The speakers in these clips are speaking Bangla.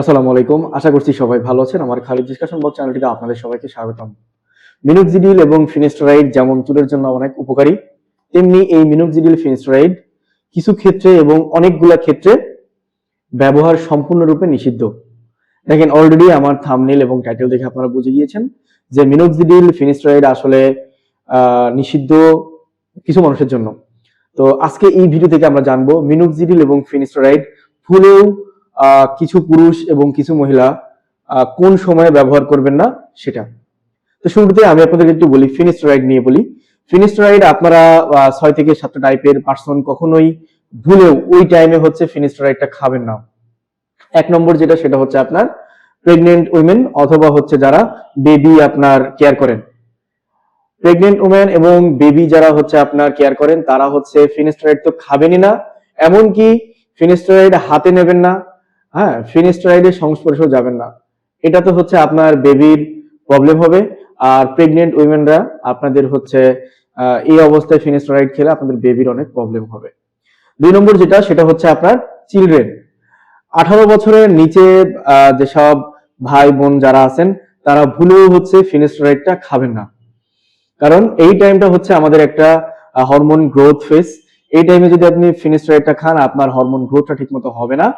আসসালামু আলাইকুম। আশা করছি সবাই ভালো আছেন। আমার খালিদ ডিসকাশন বক্স চ্যানেলটিতে আপনাদের সবাইকে স্বাগতম। মিনুক্সিডিল এবং ফিনিস্টেরাইড যেমন চুলের জন্য অনেক উপকারী তেমনি এই মিনুক্সিডিল ফিনিস্টেরাইড কিছু ক্ষেত্রে এবং অনেকগুলা ক্ষেত্রে ব্যবহার সম্পূর্ণরূপে নিষিদ্ধ। দেখেন অলরেডি আমার থামনেল এবং টাইটেল দেখে আপনারা বুঝে গিয়েছেন যে মিনোক্সিডিল ফিনিস্টেরাইড আসলে নিষিদ্ধ কিছু মানুষের জন্য। তো আজকে এই ভিডিও থেকে আমরা জানব মিনোক্সিডিল এবং ফিনিস্টেরাইড আহ, কিছু পুরুষ এবং কিছু মহিলা কোন সময়ে ব্যবহার করবেন না সেটা। তো শুরুতে আমি আপনাদের একটু বলি ফিনিস্টেরাইড নিয়ে বলি। ফিনিস্টেরাইড আপনারা ছয় থেকে সাতটা টাইপের পার্সন কখনোই ভুলেও ওই টাইমে হচ্ছে ফিনিস্টেরাইডটা খাবেন না। এক নম্বর যেটা, সেটা হচ্ছে আপনার প্রেগনেন্ট উইমেন অথবা হচ্ছে যারা বেবি আপনার কেয়ার করেন। প্রেগনেন্ট উমেন এবং বেবি যারা হচ্ছে আপনার কেয়ার করেন, তারা হচ্ছে ফিনিস্টেরাইড তো খাবেনই না। এমনকি ফিনিস্টেরাইড হাতে নেবেন না হ্যাঁ ফিনিস্টেরাইডের সংস্পর্শেও যাবেন না। এটা তো হচ্ছে আপনার বেবির প্রবলেম হবে। আর প্রেগনেন্ট উইমেনরা আপনাদের হচ্ছে এই অবস্থায় ফিনিস্টেরাইড খেলে আপনাদের বেবির অনেক প্রবলেম হবে। দুই নম্বর যেটা, সেটা হচ্ছে আপনার চিলড্রেন আঠারো বছরের নিচে যেসব ভাই বোন যারা আছেন, তারা ভুলেও হচ্ছে ফিনিস্টেরাইডটা খাবেন না। কারণ এই টাইমটা হচ্ছে আমাদের একটা হরমোন গ্রোথ ফেস এই টাইমে যদি আপনি ফিনিস্টেরাইডটা খান, আপনার হরমোন গ্রোথটা ঠিকমতো হবে না।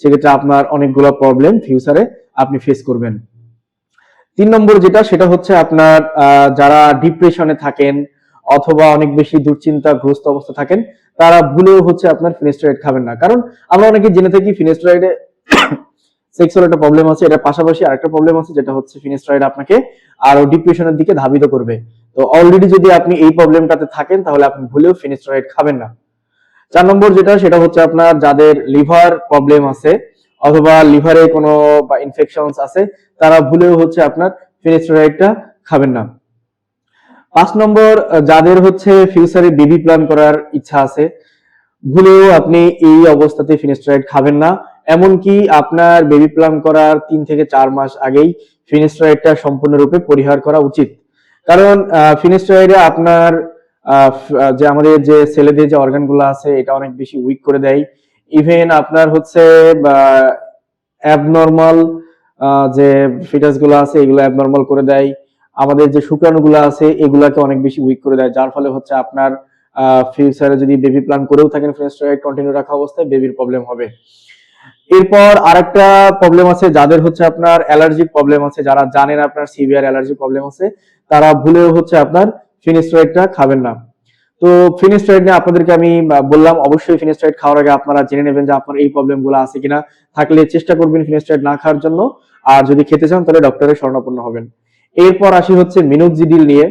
সেক্ষেত্রে আপনার অনেকগুলো প্রবলেম ফিউচারে আপনি ফেস করবেন। তিন নম্বর যেটা, সেটা হচ্ছে আপনার যারা ডিপ্রেশনে থাকেন অথবা অনেক বেশি দুশ্চিন্তাগ্রস্ত অবস্থা থাকেন, তারা ভুলেও হচ্ছে আপনার ফিনিস্টেরাইড খাবেন না। কারণ আমরা অনেকে জেনে থাকি ফিনিস্টেরাইডে সেক্সুয়াল একটা প্রবলেম আছে, এটার পাশাপাশি আরেকটা প্রবলেম আছে, যেটা হচ্ছে ফিনিস্টেরাইড আপনাকে আরও ডিপ্রেশনের দিকে ধাবিত করবে। তো অলরেডি যদি আপনি এই প্রবলেমটাতে থাকেন, তাহলে আপনি ভুলেও ফিনিস্টেরাইড খাবেন না। চার নম্বর যেটা, সেটা হচ্ছে আপনার যাদের লিভার প্রবলেম আছে অথবা লিভারে কোনো বা ইনফেকশনস আছে, তারা ভুলেও হচ্ছে আপনার ফিনিস্টেরাইডটা খাবেন না। পাঁচ নম্বর, যাদের হচ্ছে ফিউচারে বেবি প্ল্যান করার ইচ্ছা আছে, ভুলেও আপনি এই অবস্থাতে ফিনিস্টেরাইড খাবেন না। এমনকি আপনার বেবি প্ল্যান করার তিন থেকে চার মাস আগেই ফিনিস্টেরাইডটা সম্পূর্ণরূপে পরিহার করা উচিত। কারণ ফিনিস্টেরাইডে আপনার যে আমাদের যে ছেলেদের যে অর্গানগুলো আছে, এটা অনেক বেশি উইক করে দেয়। ইভেন আপনার হচ্ছে অ্যাবনর্মাল যে ফিটাসগুলো আছে, এগুলো অ্যাবনর্মাল করে দেয়। আমাদের যে শুক্রাণুগুলো আছে, এগুলাকে অনেক বেশি উইক করে দেয়। যার ফলে হচ্ছে আপনার ফিউচারে যদি বেবি প্ল্যান করেও থাকেন ফিনিস্টেরাইড কন্টিনিউ রাখা অবস্থায় বেবির প্রবলেম হবে। এরপর আরেকটা প্রবলেম আছে, যাদের হচ্ছে আপনার অ্যালার্জিক প্রবলেম আছে, যারা জানেন আপনার সিভিয়ার অ্যালার্জি প্রবলেম আছে, তারা ভুলেও হচ্ছে আপনার ফিনিস্ট্রাইডটা খাবেন না। তো ফিনিস্ট্রাইড নিয়ে আপনাদেরকে আমি বললাম অবশ্যই ফিনিস্ট্রাইড খাওয়ার আগে আপনারা জেনে নেবেন যে আপনার এই প্রবলেমগুলো আছে কিনা। থাকলে চেষ্টা করবেন ফিনিস্ট্রাইড না খাওয়ার জন্য। আর যদি খেতে চান তাহলে ডক্টরের শরণাপন্ন হবেন। এরপর আসি হচ্ছে মিনোক্সিডিল নিয়ে।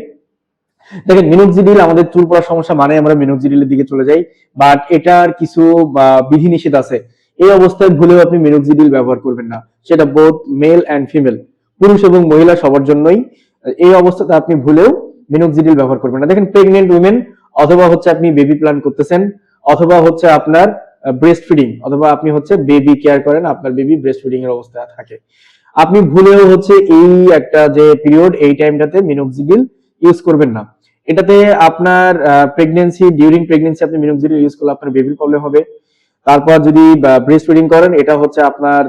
দেখেন মিনোক্সিডিল আমাদের চুল পড়ার সমস্যা মানে আমরা মিনোক্সিডিলের দিকে চলে যাই। বাট এটার কিছু আহ, বিধিনিষেধ আছে। এই অবস্থায় ভুলেও আপনি মিনোক্সিডিল ব্যবহার করবেন না। সেটা বোথ মেল অ্যান্ড ফিমেল পুরুষ এবং মহিলা সবার জন্যই। এই অবস্থাতে আপনি ভুলেও মিনোক্সিডিল ব্যবহার করবেন না। দেখেন প্রেগনেন্ট উইমেন অথবা হচ্ছে আপনি বেবি প্ল্যান করতেছেন, অথবা হচ্ছে আপনার ব্রেস্ট ফিডিং অথবা আপনি হচ্ছে বেবি কেয়ার করেন, আপনার বেবি ব্রেস্ট ফিডিং এর অবস্থায় থাকে। আপনি ভুলেও হচ্ছে এই একটা যে পিরিয়ড এই টাইমটাতে মিনোক্সিডিল ইউজ করবেন না। এটাতে আপনার প্রেগনেন্সি ডিউরিং প্রেগনেন্সি আপনি মিনোক্সিডিল ইউজ করলে আপনার বেবির প্রবলেম হবে। তারপর যদি ব্রেস্ট ফিডিং করেন, এটা হচ্ছে আপনার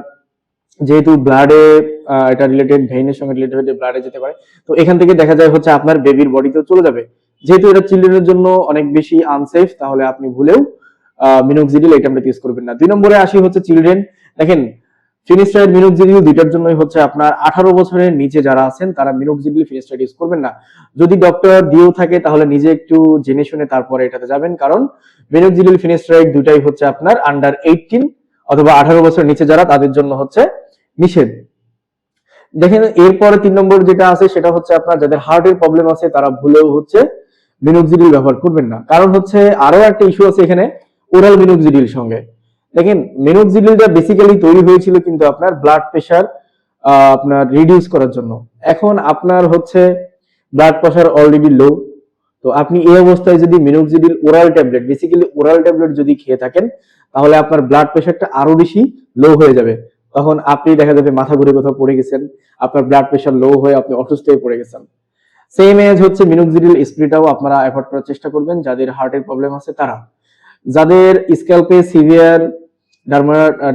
যেহেতু ব্লাডে এটা রিলেটেড ভেইনের সঙ্গে রিলেটেড হয়ে ব্লাডে যেতে পারে, তো এখান থেকে দেখা যায় হচ্ছে আপনার বেবির বডিতেও চলে যাবে। যেহেতু এটা চিলড্রেনের জন্য অনেক বেশি আনসেফ তাহলে আপনি ভুলেও মিনোক্সিডিল এই টাইমটা ইউজ করবেন না। দুই নম্বরে আসি হচ্ছে চিলড্রেন দেখেন ফিনিস্টাইড মিনোক্সিডিল দুইটার জন্যই হচ্ছে আপনার আঠারো বছরের নিচে যারা আছেন, তারা মিনোক্সিডিল ফিনিস্টাইড ইউজ করবেন না। যদি ডক্টর দিয়েও থাকে, তাহলে নিজে একটু জেনে শুনে তারপরে এটাতে যাবেন। কারণ মিনোক্সিডিল ফিনিস্টাইড দুটাই হচ্ছে আপনার আন্ডার এইটিন অথবা আঠারো বছর নিচে যারা, তাদের জন্য হচ্ছে নিষেধ। দেখেন, এরপরে তিন নম্বর যেটা আছে, সেটা হচ্ছে আপনার যাদের হার্টের প্রবলেম আছে, তারা ভুলেও হচ্ছে মিনোক্সিডিল ব্যবহার করবেন না। কারণ হচ্ছে আরও একটা ইস্যু আছে এখানে ওরাল মিনোক্সিডিল সঙ্গে। দেখেন মিনোক্সিডিলটা বেসিক্যালি তৈরি হয়েছিল কিন্তু আপনার ব্লাড প্রেশার আপনার রিডিউস করার জন্য। এখন আপনার হচ্ছে ব্লাড প্রেশার অলরেডি লো তো আপনি এই অবস্থায় যদি minoxidil oral tablet basically oral tablet যদি খেয়ে থাকেন, তাহলে আপনার ব্লাড প্রেশারটা আরও বেশি লো হয়ে যাবে। তখন আপনি দেখা যাবে মাথা ঘুরে কোথাও পড়ে গেছেন, আপনার ব্লাড প্রেশার লো হয়ে আপনি অসুস্থ হয়ে পড়ে গেছেন। সেম এজ হচ্ছে মিনোক্সিডিল স্প্রেটাও আপনারা অ্যাভয়েড করার চেষ্টা করবেন, যাদের হার্টের প্রবলেম আছে তারা। যাদের স্ক্যাল্পে সিভিয়ার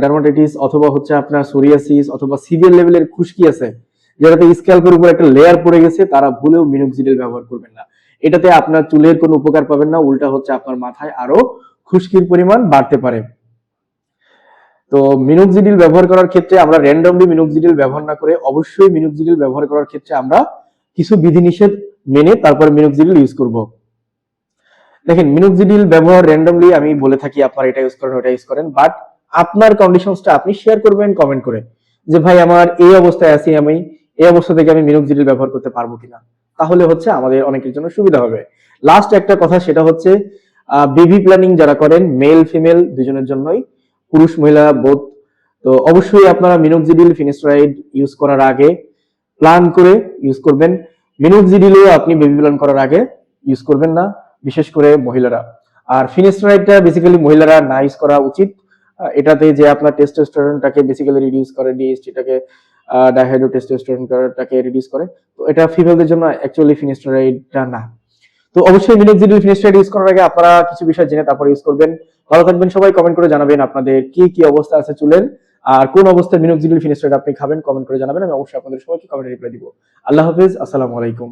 ডার্মাটাইটিস অথবা হচ্ছে আপনার সোরিয়াসিস অথবা সিভিয়ার লেভেলের খুশকি আছে, যেটাতে স্ক্যাল্পের উপর একটা লেয়ার পড়ে গেছে, তারা ভুলেও মিনোক্সিডিল ব্যবহার করবেন না। এটাতে আপনার চুলের কোনো উপকার পাবেন না, উল্টা হচ্ছে আপনার মাথায় আরও খুশকির পরিমাণ বাড়তে পারে। তো মিনোক্সিডিল ব্যবহার করার ক্ষেত্রে আমরা র্যান্ডমলি মিনোক্সিডিল ব্যবহার না করে অবশ্যই মিনোক্সিডিল ব্যবহার করার ক্ষেত্রে আমরা কিছু বিধিনিষেধ মেনে তারপর মিনোক্সিডিল ইউজ করব। দেখেন মিনোক্সিডিল ব্যবহার র্যান্ডমলি আমি বলে থাকি আপনার এটা ইউজ করেন, ওটা ইউজ করেন বাট আপনার কন্ডিশনসটা আপনি শেয়ার করবেন কমেন্ট করে যে, ভাই, আমার এই অবস্থায় আছি আমি, এই অবস্থা থেকে আমি মিনোক্সিডিল ব্যবহার করতে পারব কিনা? তাহলে হচ্ছে আমাদের অনেকের জন্য সুবিধা হবে। লাস্ট একটা কথা, সেটা হচ্ছে বেবি প্ল্যানিং যারা করেন মেল ফিমেল দুজনের জন্যই পুরুষ, মহিলা বোধ তো অবশ্যই আপনারা মিনোক্সিডিল ফিনিস্ট্রাইড ইউজ করার আগে প্ল্যান করে ইউজ করবেন। মিনোক্সিডিলও আপনি বেবি প্ল্যান করার আগে ইউজ করবেন না, বিশেষ করে মহিলারা। আর ফিনিস্ট্রাইডটা বেসিক্যালি মহিলারা না ইউজ করা উচিত। এটাতে যে আপনার টেস্টোস্টেরনটাকে বেসিক্যালি রিডিউস করে ডিএসটিটাকে ডাইহাইড্রো টেস্টোস্টেরনটাকে রিডিউস করে। তো এটা ফিমেলদের জন্য অ্যাকচুয়ালি ফিনিস্ট্রাইডটা না। তো অবশ্যই মিনিট মিনোক্সিডিল ফিনিস্ট্রাইড ইউজ করার আগে আপনারা কিছু বিষয় জেনে তারপর ইউজ করবেন। ভালো থাকবেন সবাই কমেন্ট করে জানাবেন আপনাদের কি কি অবস্থা আছে চুলের, আর কোন অবস্থায় মিনোক্সিডিল ফিনিস্ট্রাইড আপনি খাবেন কমেন্ট করে জানাবেন, আমি অবশ্যই আপনাদের সবাইকে কমেন্টে রিপ্লাই দিব। আল্লাহ হাফেজ, আসসালামু আলাইকুম।